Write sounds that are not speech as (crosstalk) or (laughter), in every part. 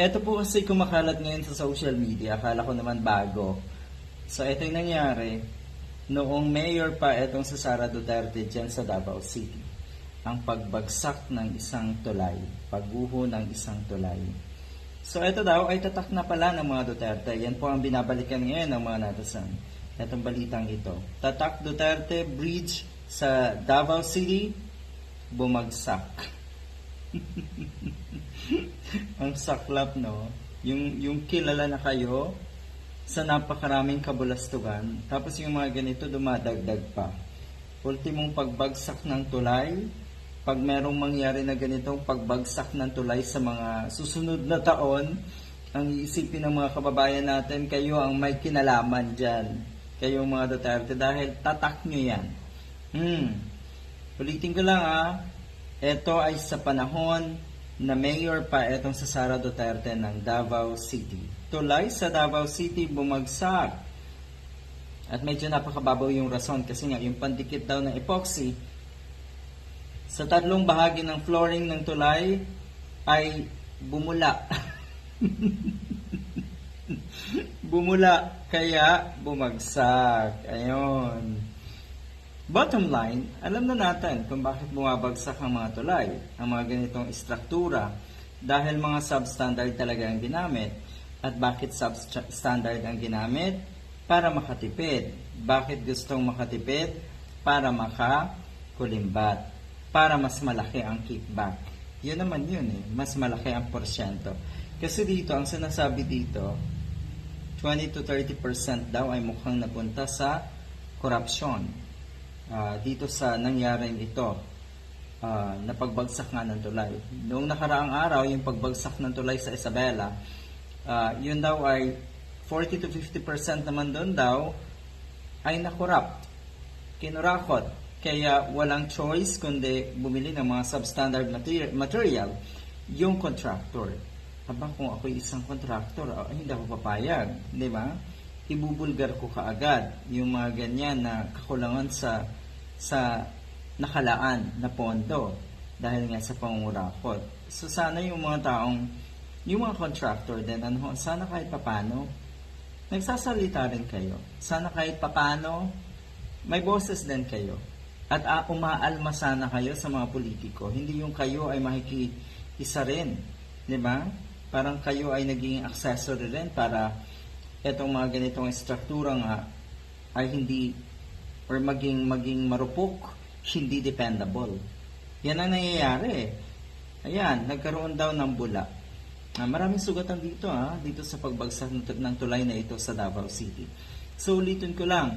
Ito po kasi kumakalat ngayon sa social media. Akala ko naman bago. So, ito yung nangyari. Noong mayor pa itong sa Sara Duterte dyan sa Davao City. Ang pagbagsak ng isang tulay. Pagguho ng isang tulay. So, ito daw ay tatak na pala ng mga Duterte. Yan po ang binabalikan ngayon ng mga natasan. Itong balitang ito. Tatak Duterte Bridge sa Davao City bumagsak. (laughs) (laughs) ang saklap, no? Yung, yung kilala na kayo sa napakaraming kabulastugan, tapos yung mga ganito dumadagdag pa. Ultimong pagbagsak ng tulay, pag merong mangyari na ganitong pagbagsak ng tulay sa mga susunod na taon, ang iisipin ng mga kababayan natin, kayo ang may kinalaman dyan. Kayong mga Duterte, dahil tatak nyo yan. Hmm. Ulitin ko lang ah, ito ay sa panahon na mayor pa itong sa Sara Duterte ng Davao City. Tulay sa Davao City bumagsak. At medyo napakababaw yung rason kasi nga yung pandikit daw ng epoxy sa tatlong bahagi ng flooring ng tulay ay bumula. (laughs) bumula kaya bumagsak. Ayun. Bottom line, alam na natin kung bakit bumabagsak ang mga tulay, ang mga ganitong istruktura, dahil mga substandard talaga ang ginamit. At bakit substandard ang ginamit? Para makatipid. Bakit gustong makatipid? Para makakulimbat. Para mas malaki ang kickback. Yun naman yun eh, mas malaki ang porsyento. Kasi dito, ang sinasabi dito, 20 to 30% daw ay mukhang napunta sa korupsyon ah, dito sa nangyaring ito ah, na pagbagsak nga ng tulay. Noong nakaraang araw, yung pagbagsak ng tulay sa Isabela, ah, yun daw ay 40 to 50% naman doon daw ay nakorap, kinurakot. Kaya walang choice kundi bumili ng mga substandard materi- material yung contractor. Aba, kung ako isang contractor, ah, hindi ako papayag, di ba? Ibubulgar ko kaagad yung mga ganyan na kakulangan sa sa nakalaan na pondo dahil nga sa pangurakot. So sana yung mga taong, yung mga contractor din, ano, sana kahit papano, nagsasalita rin kayo. Sana kahit papano, may boses din kayo. At uh, umaalma sana kayo sa mga politiko. Hindi yung kayo ay makikiisa rin. Di ba? Parang kayo ay naging accessory rin para etong mga ganitong struktura nga ay hindi or maging maging marupok, hindi dependable. Yan ang nangyayari. Ayan, nagkaroon daw ng bula. Ah, maraming sugatan dito ah, dito sa pagbagsak ng, tulay na ito sa Davao City. So ulitin ko lang,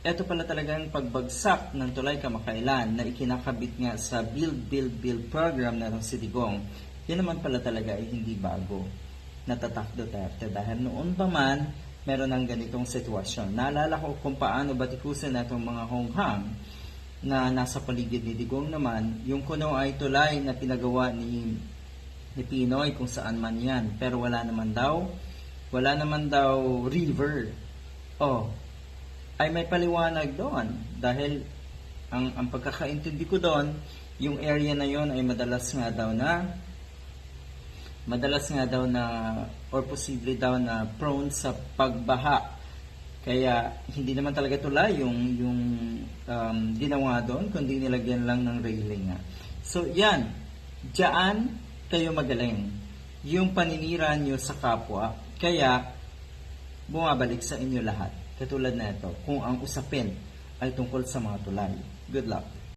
ito pala talagang pagbagsak ng tulay kamakailan na ikinakabit nga sa Build, Build, Build program na ng Sidigong. Yan naman pala talaga ay hindi bago natatak Duterte dahil noon pa man meron ng ganitong sitwasyon. Naalala ko kung paano batikusin itong mga honghang na nasa paligid ni Digong naman, yung kuno ay tulay na pinagawa ni, ni Pinoy kung saan man yan. Pero wala naman daw, wala naman daw river. Oh, ay may paliwanag doon dahil ang, ang pagkakaintindi ko doon, yung area na yon ay madalas nga daw na madalas nga daw na or posible daw na prone sa pagbaha. Kaya hindi naman talaga tulay yung yung um, ginawa doon kundi nilagyan lang ng railing nga. So yan, diyan kayo magaling. Yung paninira nyo sa kapwa, kaya bumabalik sa inyo lahat. Katulad na ito, kung ang usapin ay tungkol sa mga tulay. Good luck.